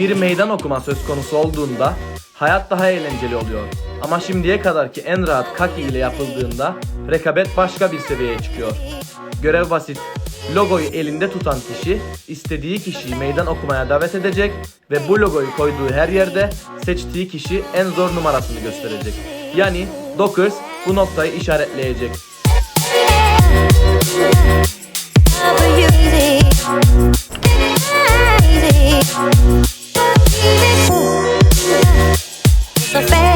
bir meydan okuma söz konusu olduğunda hayat daha eğlenceli oluyor. Ama şimdiye kadarki en rahat kaki ile yapıldığında rekabet başka bir seviyeye çıkıyor. Görev basit. Logoyu elinde tutan kişi istediği kişiyi meydan okumaya davet edecek ve bu logoyu koyduğu her yerde seçtiği kişi en zor numarasını gösterecek. Yani Dockers bu noktayı işaretleyecek. the